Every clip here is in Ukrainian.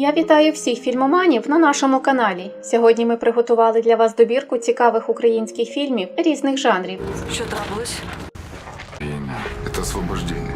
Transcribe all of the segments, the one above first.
Я вітаю всіх фільмоманів на нашому каналі. Сьогодні ми приготували для вас добірку цікавих українських фільмів різних жанрів. Що трапилось? Имя — это освобождение.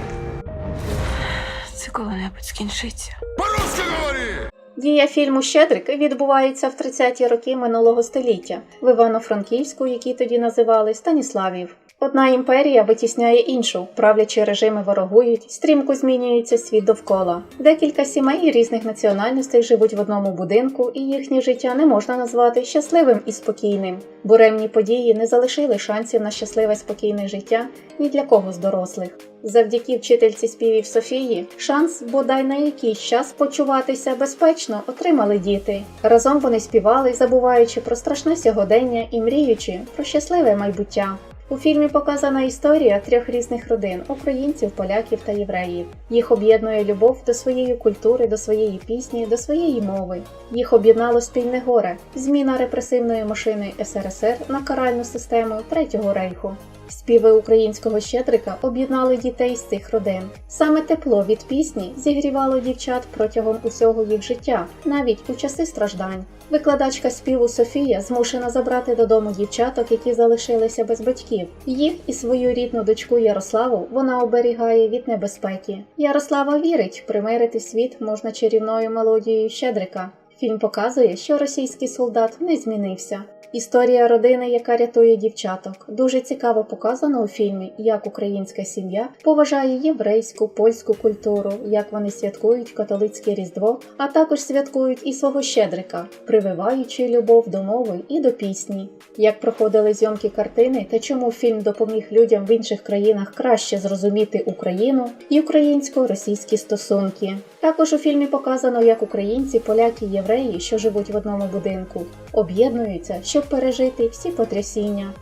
Це коли-небудь скінчиться. По-русски говори! Дія фільму Щедрик відбувається в 30-ті роки минулого століття в Івано-Франківську, який тоді називали Станіславів. Одна імперія витісняє іншу, правлячі режими ворогують, стрімко змінюється світ довкола. Декілька сімей різних національностей живуть в одному будинку, і їхнє життя не можна назвати щасливим і спокійним. Буремні події не залишили шансів на щасливе спокійне життя ні для кого з дорослих. Завдяки вчительці співів Софії шанс бодай на якийсь час почуватися безпечно отримали діти. Разом вони співали, забуваючи про страшне сьогодення і мріючи про щасливе майбуття. У фільмі показана історія трьох різних родин українців, поляків та євреїв. Їх об'єднує любов до своєї культури, до своєї пісні, до своєї мови. Їх об'єднало спільне горе, зміна репресивної машини СРСР на каральну систему Третього рейху. Співи українського щедрика об'єднали дітей з цих родин. Саме тепло від пісні зігрівало дівчат протягом усього їх життя, навіть у часи страждань. Викладачка співу Софія змушена забрати додому дівчаток, які залишилися без батьків. Їх і свою рідну дочку Ярославу вона оберігає від небезпеки. Ярослава вірить, примирити світ можна чарівною мелодією Щедрика. Фільм показує, що російський солдат не змінився. Історія родини, яка рятує дівчаток, дуже цікаво показано у фільмі, як українська сім'я поважає єврейську, польську культуру, як вони святкують католицьке різдво, а також святкують і свого щедрика, прививаючи любов до мови і до пісні. Як проходили зйомки картини та чому фільм допоміг людям в інших країнах краще зрозуміти Україну і українсько-російські стосунки. Також у фільмі показано, як українці, поляки, євреї, що живуть в одному будинку, об'єднуються, щоб пережити всі потрясіння.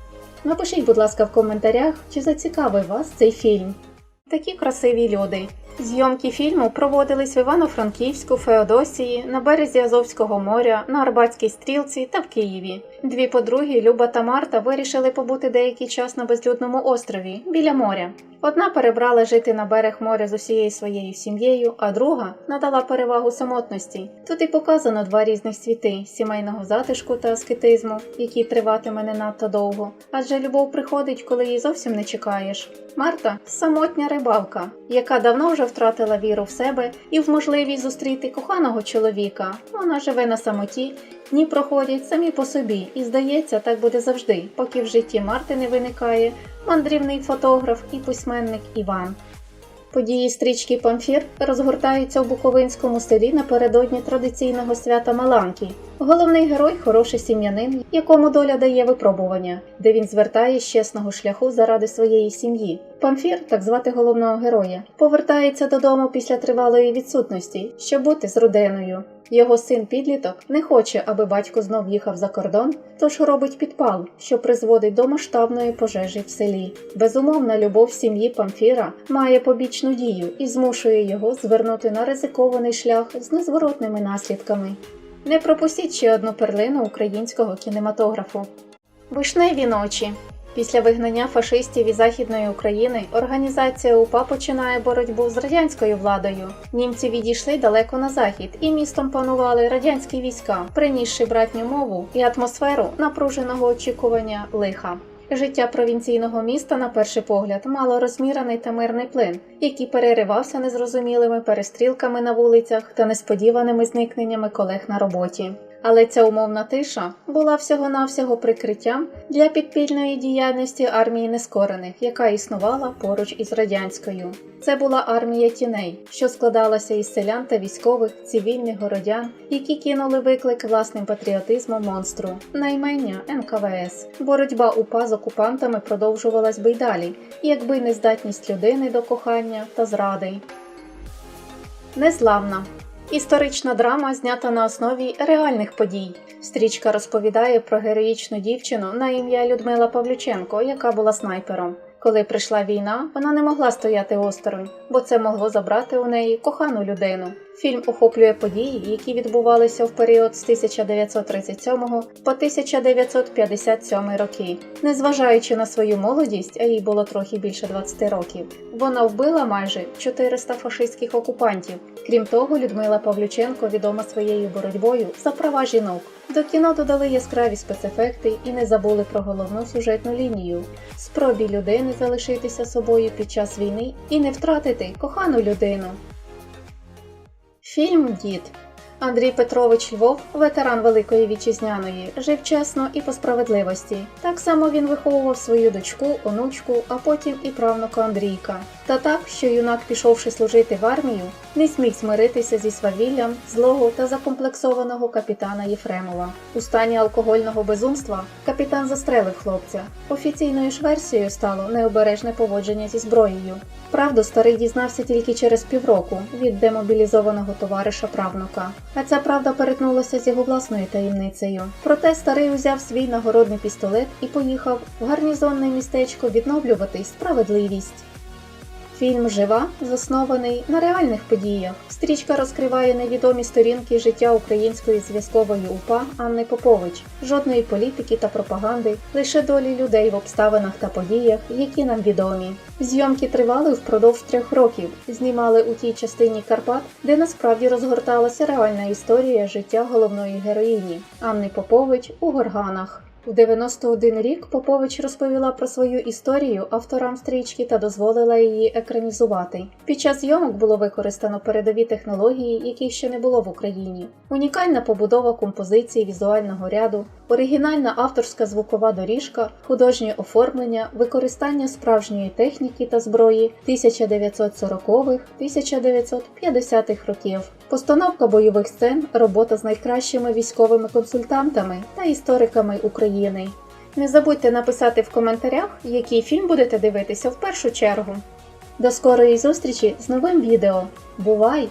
Напишіть, будь ласка, в коментарях, чи зацікавив вас цей фільм. Такі красиві люди. Зйомки фільму проводились в Івано-Франківську, Феодосії, на березі Азовського моря, на Арбатській стрілці та в Києві. Дві подруги Люба та Марта вирішили побути деякий час на безлюдному острові біля моря. Одна перебрала жити на берег моря з усією своєю сім'єю, а друга надала перевагу самотності. Тут і показано два різних світи сімейного затишку та аскетизму, який триватиме не надто довго. Адже любов приходить, коли її зовсім не чекаєш. Марта самотня рибалка, яка давно вже втратила віру в себе і в можливість зустріти коханого чоловіка. Вона живе на самоті, дні проходять самі по собі, і здається, так буде завжди, поки в житті Марти не виникає мандрівний фотограф і письменник Іван. Події стрічки Памфір розгортаються у Буковинському селі напередодні традиційного свята Маланки. Головний герой хороший сім'янин, якому доля дає випробування, де він звертає з чесного шляху заради своєї сім'ї. Памфір, так звати головного героя, повертається додому після тривалої відсутності, щоб бути з родиною. Його син підліток не хоче, аби батько знов їхав за кордон, тож робить підпал, що призводить до масштабної пожежі в селі. Безумовна любов сім'ї Памфіра має побічну дію і змушує його звернути на ризикований шлях з незворотними наслідками. Не пропустіть ще одну перлину українського кінематографу. Вишневі ночі. Після вигнання фашистів із Західної України організація УПА починає боротьбу з радянською владою. Німці відійшли далеко на захід, і містом панували радянські війська, принісши братню мову і атмосферу напруженого очікування лиха. Життя провінційного міста, на перший погляд, мало розмірений та мирний плин, який переривався незрозумілими перестрілками на вулицях та несподіваними зникненнями колег на роботі. Але ця умовна тиша була всього-навсього прикриттям для підпільної діяльності армії нескорених, яка існувала поруч із радянською. Це була армія тіней, що складалася із селян та військових, цивільних городян, які кинули виклик власним патріотизмом монстру, наймення НКВС. Боротьба УПА з окупантами продовжувалась би й далі, якби не здатність людини до кохання та зради. Незламна Історична драма знята на основі реальних подій. Стрічка розповідає про героїчну дівчину на ім'я Людмила Павлюченко, яка була снайпером. Коли прийшла війна, вона не могла стояти осторонь, бо це могло забрати у неї кохану людину. Фільм охоплює події, які відбувалися в період з 1937 по 1957 роки. Незважаючи на свою молодість, а їй було трохи більше 20 років, вона вбила майже 400 фашистських окупантів. Крім того, Людмила Павлюченко відома своєю боротьбою за права жінок. До кіно додали яскраві спецефекти і не забули про головну сюжетну лінію спробі людини залишитися собою під час війни і не втратити кохану людину. Фільм Дід Андрій Петрович Львов, ветеран Великої Вітчизняної, жив чесно і по справедливості. Так само він виховував свою дочку, онучку, а потім і правнука Андрійка. Та так, що юнак, пішовши служити в армію, не зміг змиритися зі свавіллям злого та закомплексованого капітана Єфремова. У стані алкогольного безумства капітан застрелив хлопця. Офіційною ж версією стало необережне поводження зі зброєю. Правду старий дізнався тільки через півроку від демобілізованого товариша правнука. А ця правда перетнулася з його власною таємницею. Проте старий узяв свій нагородний пістолет і поїхав в гарнізонне містечко відновлювати справедливість. Фільм Жива заснований на реальних подіях. Стрічка розкриває невідомі сторінки життя української зв'язкової УПА Анни Попович, жодної політики та пропаганди, лише долі людей в обставинах та подіях, які нам відомі. Зйомки тривали впродовж трьох років. Знімали у тій частині Карпат, де насправді розгорталася реальна історія життя головної героїні Анни Попович у Горганах. У 91 рік Попович розповіла про свою історію авторам стрічки та дозволила її екранізувати. Під час зйомок було використано передові технології, яких ще не було в Україні. Унікальна побудова композиції візуального ряду, оригінальна авторська звукова доріжка, художнє оформлення, використання справжньої техніки та зброї 1940-1950-х років, постановка бойових сцен, робота з найкращими військовими консультантами та істориками України. Не забудьте написати в коментарях, який фільм будете дивитися в першу чергу. До скорої зустрічі з новим відео. Бувай!